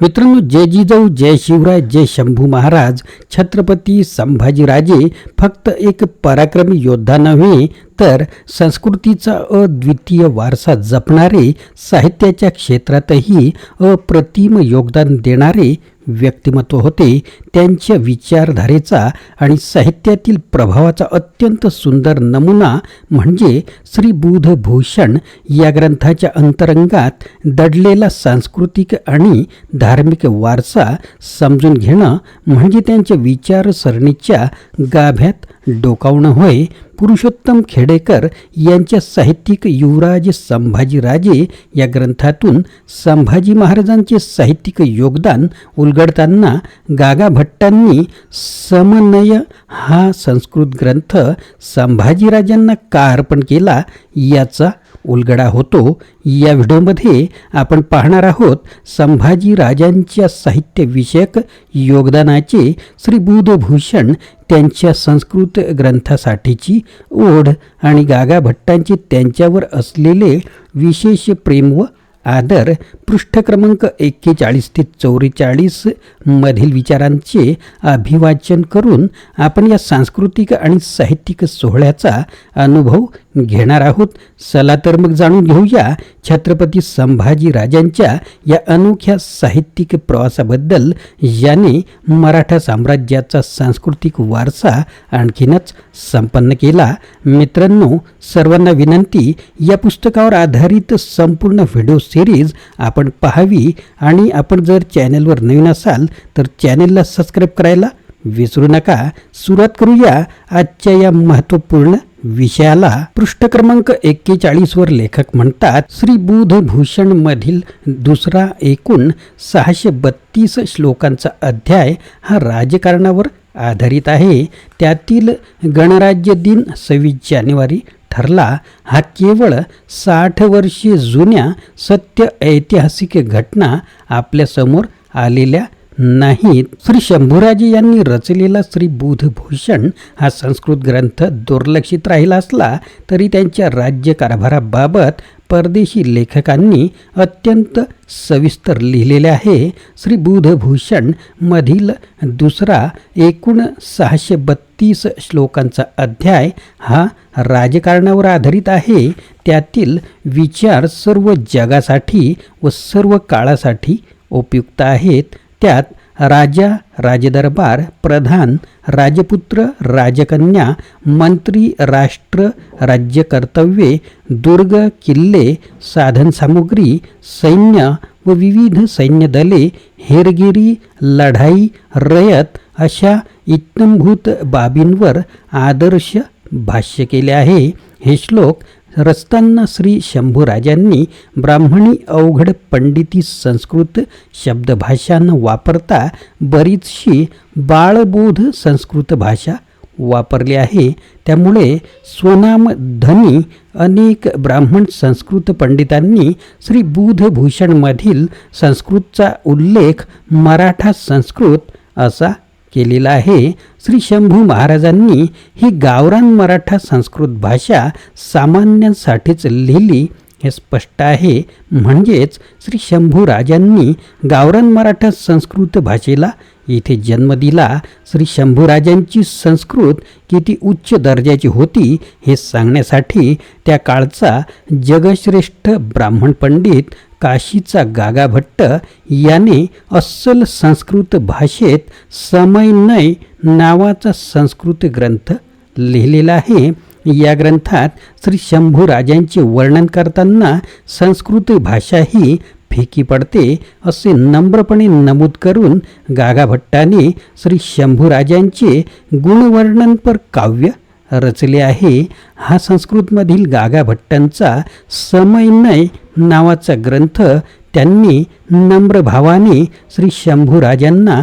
मित्रांनो जय जिजाऊ जय शिवराय जय शंभू महाराज छत्रपती संभाजीराजे फक्त एक पराक्रमी योद्धा नव्हे तर संस्कृतीचा अद्वितीय वारसा जपणारे साहित्याच्या क्षेत्रातही अप्रतिम योगदान देणारे व्यक्तिमत्व होते. त्यांच्या विचारधारेचा आणि साहित्यातील प्रभावाचा अत्यंत सुंदर नमुना म्हणजे श्री बुधभूषण या ग्रंथाच्या अंतरंगात दडलेला सांस्कृतिक आणि धार्मिक वारसा समजून घेणं म्हणजे त्यांच्या विचारसरणीच्या गाभ्यात डोकावणं होय पुरुषोत्तम खेडेकर यांच्या साहित्यिक युवराज संभाजीराजे या ग्रंथातून संभाजी महाराजांचे साहित्यिक योगदान उलगडताना गागा भट्टांनी समनय हा संस्कृत ग्रंथ संभाजीराजांना का अर्पण केला याचा उलगडा होतो. या व्हिडिओमध्ये आपण पाहणार आहोत संभाजी राजांच्या साहित्यविषयक योगदानाचे श्री बुधभूषण त्यांच्या संस्कृत ग्रंथासाठीची ओढ आणि गागा भट्टांचे त्यांच्यावर असलेले विशेष प्रेम व आदर पृष्ठ क्रमांक एक्केचाळीस ते चौवेचाळीस मधील विचारांचे अभिवाचन करून आपण या सांस्कृतिक आणि साहित्यिक सोहळ्याचा अनुभव घेणार आहोत. चला तर मग जाणून घेऊया छत्रपती संभाजी राजांच्या या अनोख्या साहित्यिक प्रवासाबद्दल याने मराठा साम्राज्याचा सांस्कृतिक वारसा आणखीनच संपन्न केला. मित्रांनो सर्वांना विनंती या पुस्तकावर आधारित संपूर्ण व्हिडिओ सिरीज आपण पाहावी. आणि आपण जर चॅनलवर नवीन असाल तर चॅनेलला सबस्क्राईब करायला विसरू नका. सुरुवात करूया आजच्या या महत्त्वपूर्ण विषयाला. पृष्ठ क्रमांक एक्केचाळीस वर लेखक म्हणतात श्री बुधभूषण मधील दुसरा एकूण सहाशे बत्तीस श्लोकांचा अध्याय हा राजकारणावर आधारित आहे. त्यातील गणराज्य दिन सव्वीस जानेवारी ठरला. हा केवळ साठ वर्षे जुन्या सत्य ऐतिहासिक घटना आपल्यासमोर आलेल्या नाहीत श्री शंभूराजे यांनी रचलेला श्री बुधभूषण हा संस्कृत ग्रंथ दुर्लक्षित राहिला असला तरी त्यांच्या राज्यकारभाराबाबत परदेशी लेखकांनी अत्यंत सविस्तर लिहिलेले आहे. श्री बुधभूषण मधील दुसरा एकूण सहाशे बत्तीस श्लोकांचा अध्याय हा राजकारणावर आधारित आहे. त्यातील विचार सर्व जगासाठी व सर्व काळासाठी उपयुक्त आहेत. त्यात राजा राजदरबार प्रधान राजपुत्र राजकन्या मंत्री राष्ट्र राज्यकर्तव्ये दुर्ग किल्ले साधनसामुग्री सैन्य व विविध सैन्यदले हेरगिरी लढाई रयत अशा इत्तंभूत बाबींवर आदर्श भाष्य केले आहे. हे श्लोक रचताना श्री शंभूराजांनी ब्राह्मणी अवघड पंडिती संस्कृत शब्दभाषा न वापरता बरीचशी बाळबोध संस्कृत भाषा वापरली आहे. त्यामुळे स्वनाम धनी अनेक ब्राह्मण संस्कृत पंडितांनी श्री बुधभूषणमधील संस्कृतचा उल्लेख मराठा संस्कृत असा केलेला आहे. श्री शंभू महाराजांनी ही गावरान मराठा संस्कृत भाषा सामान्यांसाठीच लिहिली हे स्पष्ट आहे. म्हणजेच श्री शंभू राजांनी गावरान मराठा संस्कृत भाषेला इथे जन्म दिला श्री शंभूराजांची संस्कृत किती उच्च दर्जाची होती हे सांगण्यासाठी त्या काळचा जगश्रेष्ठ ब्राह्मण पंडित काशीचा गागाभट्ट याने अस्सल संस्कृत भाषेत समयनय नावाचा संस्कृत ग्रंथ लिहिलेला आहे. या ग्रंथात श्री शंभूराजांचे वर्णन करताना संस्कृत भाषा ही फिकी पडते असे नम्रपणे नमूद करून गागाभट्टाने श्री शंभूराजांचे गुणवर्णनपर काव्य रचले आहे. हा संस्कृतमधील गागाभट्टांचा समन्वय समयनय नावाचा ग्रंथ त्यांनी नम्र भावाने श्री शंभूराजांना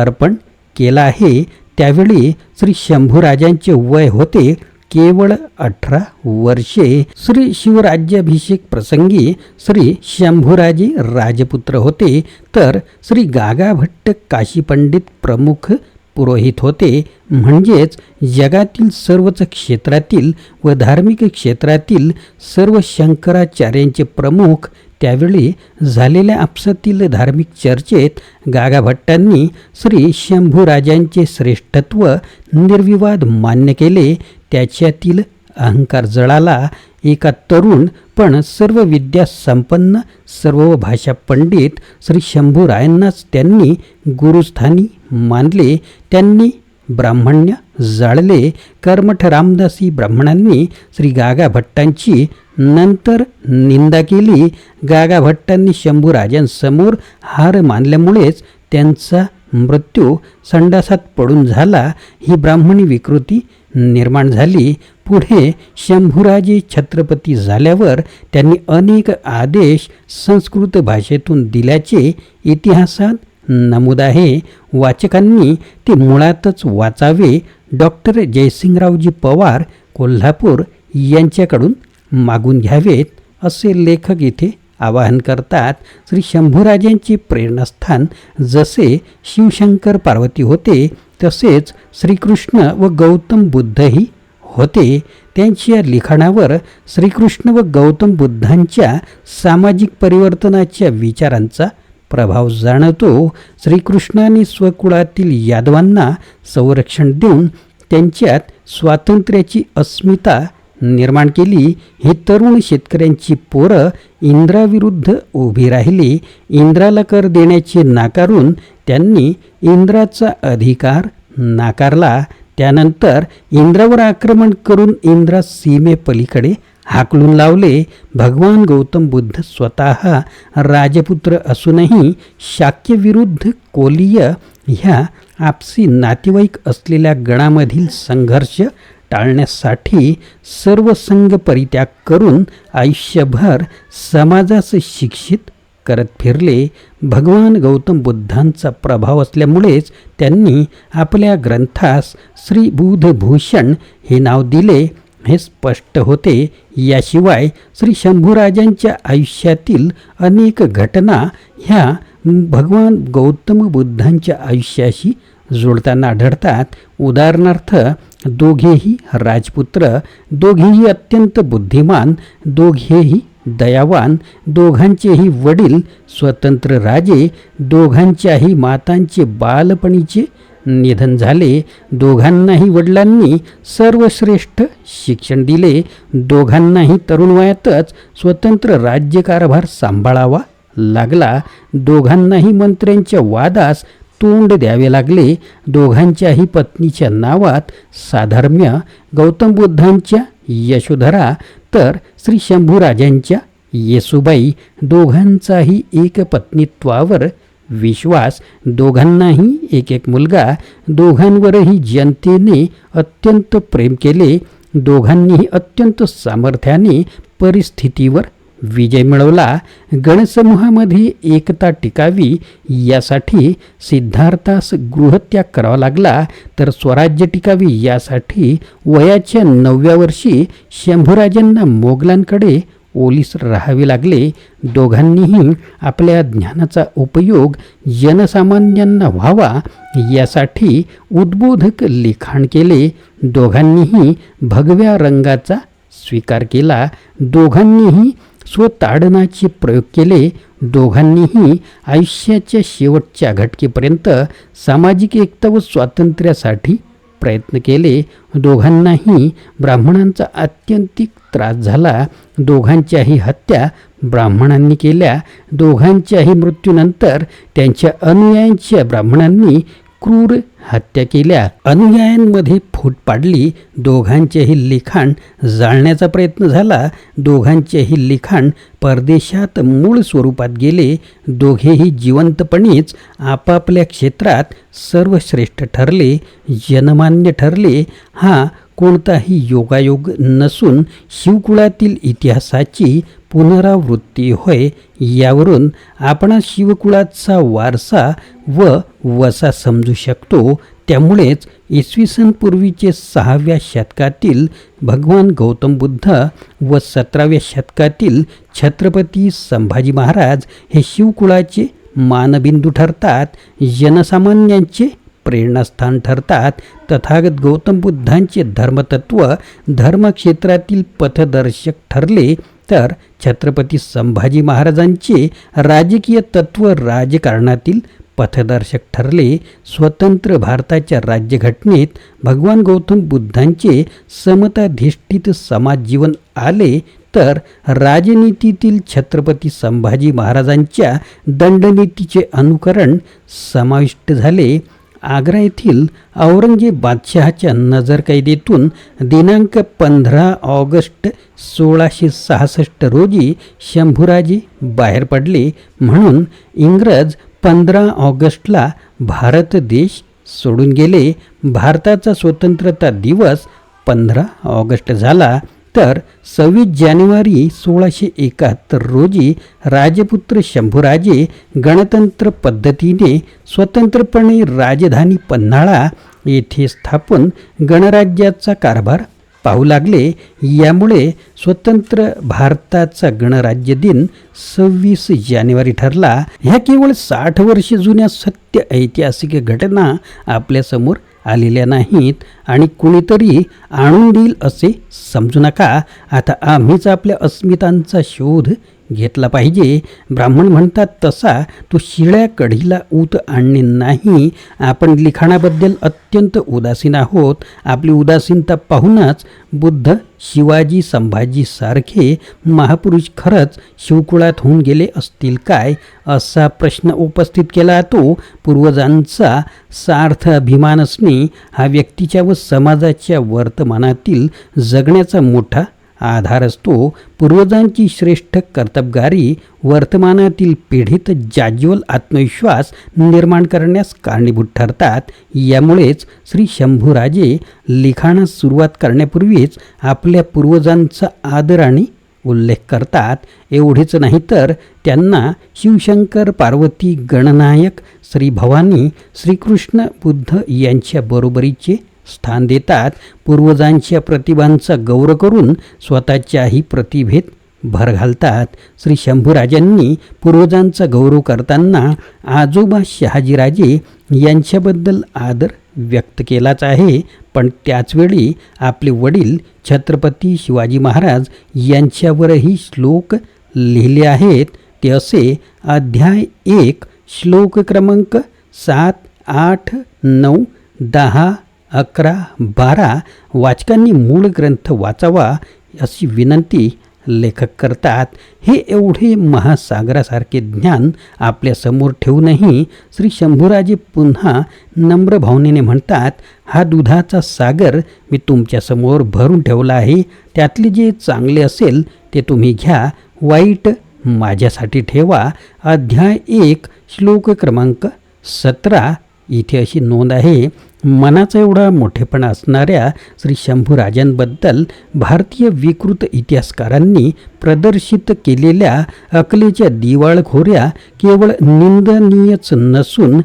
अर्पण केला आहे. त्यावेळी श्री शंभूराजांचे वय होते केवळ अठरा वर्षे श्री शिवराज्याभिषेक प्रसंगी श्री शंभूराजी राजपुत्र होते तर श्री गागाभट्ट काशीपंडित काशी पंडित प्रमुख पुरोहित होते. म्हणजेच जगातील सर्वच क्षेत्रातील व धार्मिक क्षेत्रातील सर्व शंकराचार्यांचे प्रमुख त्यावेळी झालेल्या आपसातील धार्मिक चर्चेत गागाभट्टांनी श्री शंभूराजांचे श्रेष्ठत्व निर्विवाद मान्य केले. त्याच्यातील अहंकार जळाला. एका तरुण पण सर्व विद्या संपन्न सर्व भाषा पंडित श्री शंभूरायांनाच त्यांनी गुरुस्थानी मानले त्यांनी ब्राह्मण्य जाळले. कर्मठ रामदासी ब्राह्मणांनी श्री गागा भट्टांची नंतर निंदा केली. गागा भट्टांनी शंभूराजांसमोर हार मानल्यामुळेच त्यांचा मृत्यू संडासात पडून झाला. ही ब्राह्मणी विकृती निर्माण झाली. पुढे शंभूराजे छत्रपती झाल्यावर त्यांनी अनेक आदेश संस्कृत भाषेतून दिल्याचे इतिहासात नमूद आहे. वाचकांनी ते मुळातच वाचावे. डॉक्टर जयसिंगरावजी पवार कोल्हापूर यांच्याकडून मागून घ्यावेत असे लेखक इथे आवाहन करतात. श्री शंभूराजांचे प्रेरणास्थान जसे शिवशंकर पार्वती होते तसेच श्रीकृष्ण व गौतम बुद्धही होते. त्यांच्या लिखाणावर श्रीकृष्ण व गौतम बुद्धांच्या सामाजिक परिवर्तनाच्या विचारांचा प्रभाव जाणवतो श्रीकृष्णाने स्वकुळातील यादवांना संरक्षण देऊन त्यांच्यात स्वातंत्र्याची अस्मिता निर्माण केली. हे तरुण शेतकऱ्यांची पोरं इंद्राविरुद्ध उभी राहिली. इंद्राला कर देण्याचे नाकारून त्यांनी इंद्राचा अधिकार नाकारला. त्यानंतर इंद्रावर आक्रमण करून इंद्रा सीमेपलीकडे हाकलून लावले. भगवान गौतम बुद्ध स्वतः राजपुत्र असूनही शाक्यविरुद्ध कोलीय ह्या आपसी नातेवाईक असलेल्या गणामधील संघर्ष टाळण्यासाठी सर्व संघ परित्याग करून आयुष्यभर समाजास शिक्षित करत फिरले भगवान गौतम बुद्धांचा प्रभाव असल्यामुळेच त्यांनी आपल्या ग्रंथास श्री बुधभूषण हे नाव दिले हे स्पष्ट होते. याशिवाय श्री शंभूराजांच्या आयुष्यातील अनेक घटना ह्या भगवान गौतम बुद्धांच्या आयुष्याशी जोडताना आढळतात. उदाहरणार्थ दोघेही राजपुत्र दोघेही अत्यंत बुद्धिमान दोघेही दयावान दोघांचेही वडील स्वतंत्र राजे दोघांच्याही मातांचे बालपणीचे निधन झाले. दोघांनाही वडिलांनी सर्वश्रेष्ठ शिक्षण दिले. दोघांनाही तरुण वयातच स्वतंत्र राज्यकारभार सांभाळावा लागला. दोघांनाही मंत्र्यांच्या वादास तोंड द्यावे लागले. दोघांच्याही पत्नीच्या नावात साधर्म्य गौतम बुद्धांच्या यशोधरा तर श्री शंभूराजांच्या येसुबाई दोघांचाही एक पत्नीत्वावर विश्वास दोघांनाही एक एक मुलगा दोघांवरही जनतेने अत्यंत प्रेम केले दोघांनीही अत्यंत सामर्थ्याने परिस्थितीवर विजय मिळवला गणसमूहामध्ये एकता टिकावी यासाठी सिद्धार्थास गृहत्याग करावा लागला तर स्वराज्य टिकावी यासाठी वयाच्या नवव्या वर्षी शंभूराजांना मोगलांकडे ओलीस राहावे लागले. दोघांनीही आपल्या ज्ञानाचा उपयोग जनसामान्यांना व्हावा यासाठी उद्बोधक लिखाण केले. दोघांनीही भगव्या रंगाचा स्वीकार केला. दोघांनीही स्वताडनाचे प्रयोग केले दोघांनीही आयुष्याच्या शेवटच्या घटकेपर्यंत सामाजिक एकता व स्वातंत्र्यासाठी प्रयत्न केले. दोघांनाही ब्राह्मणांचा आत्यंतिक त्रास झाला. दोघांच्याही हत्या ब्राह्मणांनी केल्या. दोघांच्याही मृत्यूनंतर त्यांच्या अनुयायांच्या ब्राह्मणांनी क्रूर हत्या केल्या. अनुयायांमध्ये फूट पाडली. दोघांचेही लिखाण जाळण्याचा प्रयत्न झाला. दोघांचेही लिखाण परदेशात मूळ स्वरूपात गेले. दोघेही जिवंतपणीच आपापल्या क्षेत्रात सर्वश्रेष्ठ ठरले. जनमान्य ठरले. हा कोणताही योगायोग नसून शिवकुळातील इतिहासाची पुनरावृत्ती होय यावरून आपण शिवकुळाचा वारसा व वसा समजू शकतो. त्यामुळेच इसवी सन पूर्वीचे सहाव्या शतकातील भगवान गौतम बुद्ध व सतराव्या शतकातील छत्रपती संभाजी महाराज हे शिवकुळाचे मानबिंदू ठरतात. जनसामान्यांचे प्रेरणास्थान ठरतात. तथागत गौतम बुद्धांचे धर्मतत्व धर्मक्षेत्रातील पथदर्शक ठरले तर छत्रपती संभाजी महाराजांचे राजकीय तत्व राजकारणातील पथदर्शक ठरले. स्वतंत्र भारताच्या राज्यघटनेत भगवान गौतम बुद्धांचे समताधिष्ठित समाजजीवन आले तर राजनीतीतील छत्रपती संभाजी महाराजांच्या दंडनीतीचे अनुकरण समाविष्ट झाले. आग्रा येथील औरंगजेब बादशहाच्या नजरकैदेतून दिनांक पंधरा ऑगस्ट सोळाशे सहासष्ट रोजी शंभूराजे बाहेर पडले. म्हणून इंग्रज पंधरा ऑगस्टला भारत देश सोडून गेले. भारताचा स्वतंत्रता दिवस पंधरा ऑगस्ट झाला. तर सव्वीस जानेवारी सोळाशे एकाहत्तर रोजी राजपुत्र शंभूराजे गणतंत्र पद्धतीने स्वतंत्रपणे राजधानी पन्हाळा येथे स्थापन गणराज्याचा कारभार पाहू लागले. यामुळे स्वतंत्र भारताचा गणराज्य दिन सव्वीस जानेवारी ठरला. ह्या केवळ साठ वर्ष जुन्या सत्य ऐतिहासिक घटना आपल्यासमोर आलेल्या नाहीत. आणि कुणीतरी आणून देईल असे समजू नका. आता आम्हीच आपल्या अस्मितांचा शोध घेतला पाहिजे. ब्राह्मण म्हणतात तसा तो शिळ्या कढीला ऊत आणणे नाही. आपण लिखाणाबद्दल अत्यंत उदासीन आहोत. आपली उदासीनता पाहूनच बुद्ध शिवाजी संभाजी सारखे महापुरुष खरंच शिवकुळात होऊन गेले असतील काय? असा प्रश्न उपस्थित केला तो. पूर्वजांचा सार्थ अभिमान असणे हा व्यक्तीच्या व समाजाच्या वर्तमानातील जगण्याचा मोठा आधार असतो. पूर्वजांची श्रेष्ठ कर्तबगारी वर्तमानातील पिढीत जाज्वल आत्मविश्वास निर्माण करण्यास कारणीभूत ठरतात. यामुळेच श्री शंभूराजे लिखाणास सुरुवात करण्यापूर्वीच आपल्या पूर्वजांचा आदर आणि उल्लेख करतात. एवढेच नाही तर त्यांना शिवशंकर पार्वती गणनायक श्री भवानी श्रीकृष्ण बुद्ध यांच्या बरोबरीचे स्थान देतात. पूर्वजांच्या प्रतिभांचा गौरव करून स्वतःच्याही प्रतिभेत भर घालतात. श्री शंभूराजांनी पूर्वजांचा गौरव करताना आजोबा शहाजीराजे यांच्याबद्दल आदर व्यक्त केलाच आहे. पण त्याचवेळी आपले वडील छत्रपती शिवाजी महाराज यांच्यावरही श्लोक लिहिले आहेत. ते असे अध्याय एक श्लोक क्रमांक सात आठ नऊ दहा अकरा बारा वाचकांनी मूळ ग्रंथ वाचावा अशी विनंती लेखक करतात. हे एवढे महासागरासारखे ज्ञान आपल्यासमोर ठेवूनही श्री शंभूराजे पुन्हा नम्र भावनेने म्हणतात हा दुधाचा सागर मी तुमच्यासमोर भरून ठेवला आहे. त्यातले जे चांगले असेल ते तुम्ही घ्या. वाईट माझ्यासाठी ठेवा. अध्याय एक श्लोक क्रमांक सतरा. इथे अशी नोंद आहे. मनाचा एवढा मोठेपणा असणाऱ्या श्री शंभूराजांबद्दल भारतीय विकृत इतिहासकारांनी प्रदर्शित केलेल्या अकलेच्या दिवाळखोऱ्या केवळ निंदनीयच नसून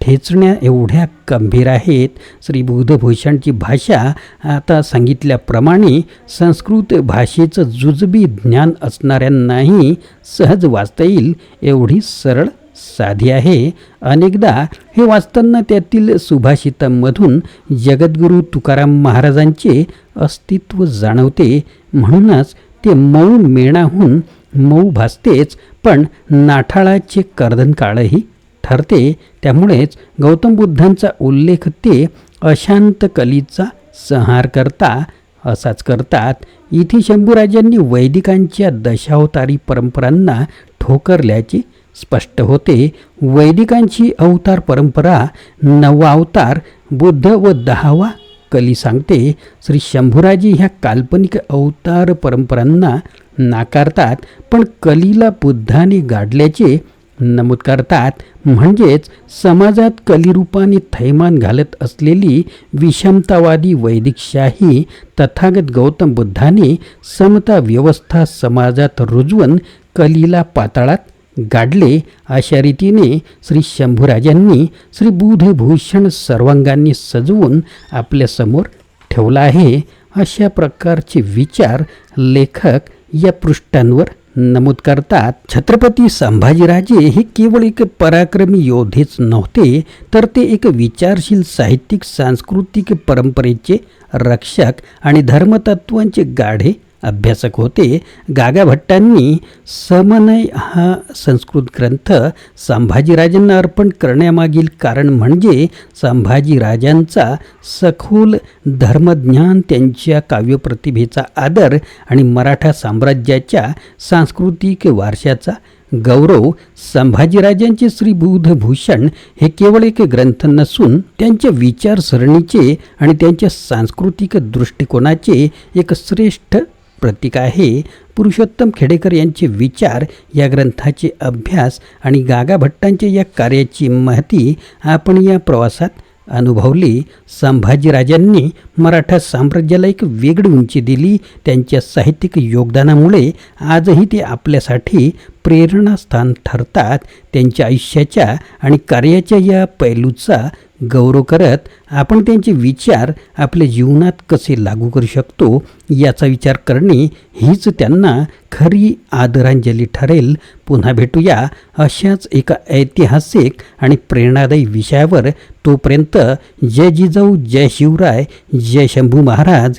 ठेचण्या एवढ्या गंभीर आहेत. श्री बुधभूषणची भाषा आता सांगितल्याप्रमाणे संस्कृत भाषेचं जुजबी ज्ञान असणाऱ्यांनाही सहज वाचता येईल एवढी सरळ साधी आहे. अनेकदा हे वाचताना त्यातील सुभाषितांमधून जगद्गुरू तुकाराम महाराजांचे अस्तित्व जाणवते. म्हणूनच ते मऊ मेणाहून मऊ भासतेच पण नाठाळाचे कर्दनकाळही ठरते. त्यामुळेच गौतम बुद्धांचा उल्लेख ते अशांत कलीचा संहार करता असाच करतात. इथे शंभूराजांनी वैदिकांच्या दशावतारी परंपरांना ठोकरल्याचे स्पष्ट होते. वैदिकांची अवतार परंपरा नववा अवतार बुद्ध व दहावा कली सांगते. श्री शंभूराजी ह्या काल्पनिक अवतार परंपरांना नाकारतात पण कलीला बुद्धाने गाडल्याचे नमूद करतात. म्हणजेच समाजात कलिरूपाने थैमान घालत असलेली विषमतावादी वैदिकशाही तथागत गौतम बुद्धाने समता व्यवस्था समाजात रुजवून कलीला पाताळात गाडले अशा रीतीने श्री शंभूराजांनी श्री बुधभूषण सर्वांगांनी सजवून आपल्यासमोर ठेवला आहे. अशा प्रकारचे विचार लेखक या पृष्ठांवर नमूद करतात. छत्रपती संभाजीराजे हे केवळ एक पराक्रमी योद्धेच नव्हते तर ते एक विचारशील साहित्यिक सांस्कृतिक परंपरेचे रक्षक आणि धर्मतत्वांचे गाढे अभ्यासक होते गागा भट्टांनी समनय हा संस्कृत ग्रंथ संभाजीराजांना अर्पण करण्यामागील कारण म्हणजे संभाजीराजांचा सखोल धर्मज्ञान त्यांच्या काव्यप्रतिभेचा आदर आणि मराठा साम्राज्याच्या सांस्कृतिक वारशाचा गौरव. संभाजीराजांचे श्रीबुधभूषण हे केवळ एक ग्रंथ नसून त्यांच्या विचारसरणीचे आणि त्यांच्या सांस्कृतिक दृष्टिकोनाचे एक श्रेष्ठ प्रतीक आहे. पुरुषोत्तम खेडेकर यांचे विचार या ग्रंथाचे अभ्यास आणि गागा भट्टांच्या या कार्याची महती आपण या प्रवासात अनुभवली. संभाजीराजांनी मराठा साम्राज्याला एक वेगळी उंची दिली. त्यांच्या साहित्यिक योगदानामुळे आजही ते आपल्यासाठी प्रेरणास्थान ठरतात त्यांच्या आयुष्याच्या आणि कार्याच्या या पैलूचा गौरव करत आपण त्यांचे विचार आपल्या जीवनात कसे लागू करू शकतो याचा विचार करणे हीच त्यांना खरी आदरांजली ठरेल. पुन्हा भेटूया अशाच एका ऐतिहासिक आणि प्रेरणादायी विषयावर. तोपर्यंत जय जिजाऊ जय शिवराय जय शंभू महाराज